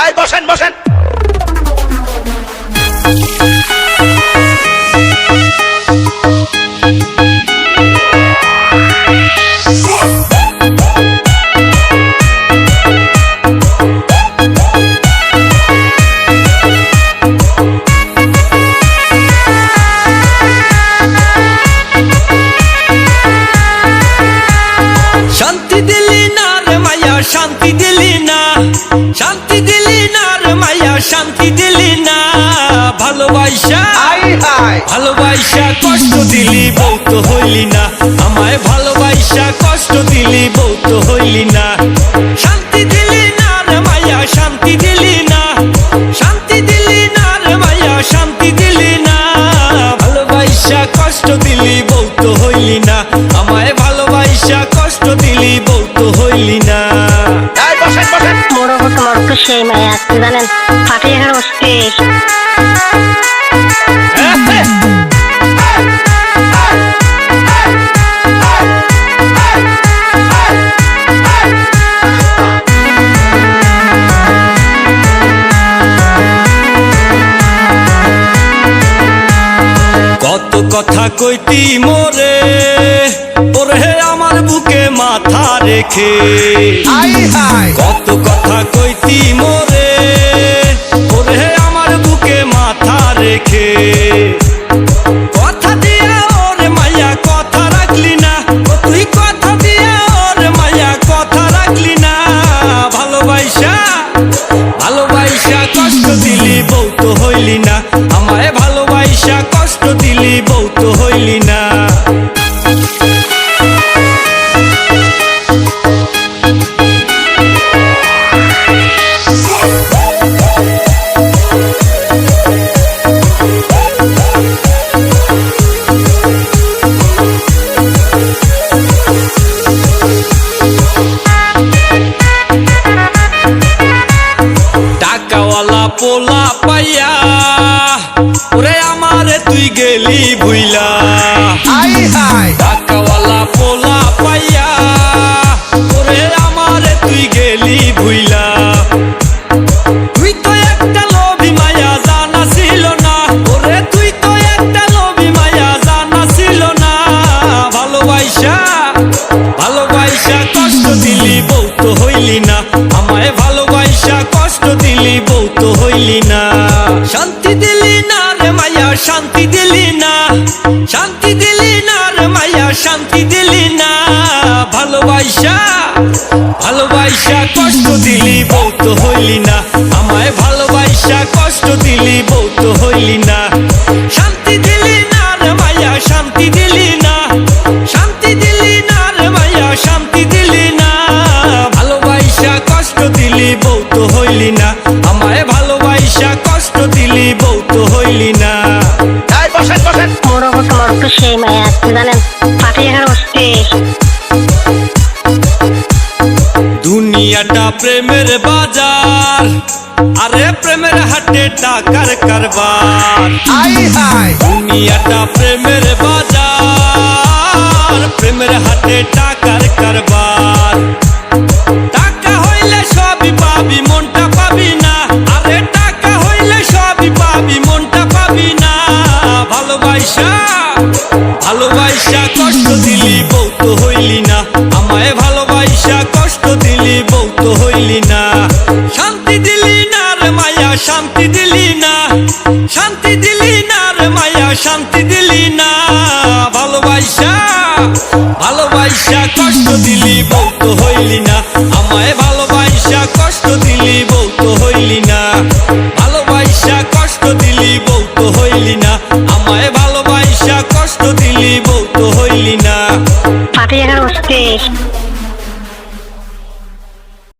এই বসেন বসেন। শান্তি দিলি না রে মায়া শান্তি দিলি না। শান্তি ভালোবাসা আই হাই ভালোবাসা কষ্ট দিলি বৌত হইলি না। আমায় ভালোবাসা কষ্ট দিলি বৌত হইলি না। শান্তি দিলি না রে মায়া শান্তি দিলি না। শান্তি দিলি না রে মায়া শান্তি দিলি না। ভালোবাসা কষ্ট দিলি বৌত হইলি না। আমায় ভালোবাসা কষ্ট দিলি বৌত হইলি না। মোড়ো সেই মায়া কি জানেন? ফাটিয়ে কথা কইতি মোরে ওরে আমার বুকে মাথা রেখে। কত কথা পোলা পাইয়া ওরে আমারে তুই গেলি ভুইলা। আই হাই টাকাওয়ালা পোলা পাইয়া ওরে আমারে তুই গেলি ভুইলা। তুই তো একটা লোভী মায়া জানা ছিল না। ওরে তুই তো একটা লোভী মায়া জানা ছিল না। ভালোবাসা ভালোবাসা শান্তি দিলি না রে মায়া, শান্তি দিলি না। শান্তি দিলি না রে মায়া, শান্তি দিলি না। ভালোবাসা ভালোবাসা, কষ্ট দিলি বৌত হইলি না। আমায় ভালোবাসা, কষ্ট দিলি বৌত হইলি না। শান্তি দিলি না রে মায়া, শান্তি দিলি না। শান্তি দিলি না রে মায়া, শান্তি দিলি না। ভালোবাসা, কষ্ট দিলি মোড়ো মতো সেই মায়া জানেন ফাটিয়ে এখানে অস্থির দুনিয়াটা প্রেমের বাজার আরে প্রেমের হাটে টাকার কারবার। আই হাই দুনিয়াটা প্রেমের বাজার প্রেমের হাটে টাকার কারবার। টাকা হইলে সবই পাবি মনটা পাবি না। আরে টাকা হইলে সবই পাবি মনটা পাবি না। ভালোবাসা ভালোবাসা কষ্ট দিলি বৌত হইলি না। আমায় ভালোবাসা কষ্ট দিলি বৌত হইলি না। শান্তি দিলি না রে মায়া, শান্তি দিলি না। শান্তি দিলি না রে মায়া, শান্তি দিলি না। ভালোবাসা ভালোবাসা কষ্ট দিলি বৌত হইলি না। আমায় ভালোবাসা কষ্ট দিলি বৌত হইলি না। ভালোবাসা বউ তো হইলি না। পাটি জায়গার অস্থির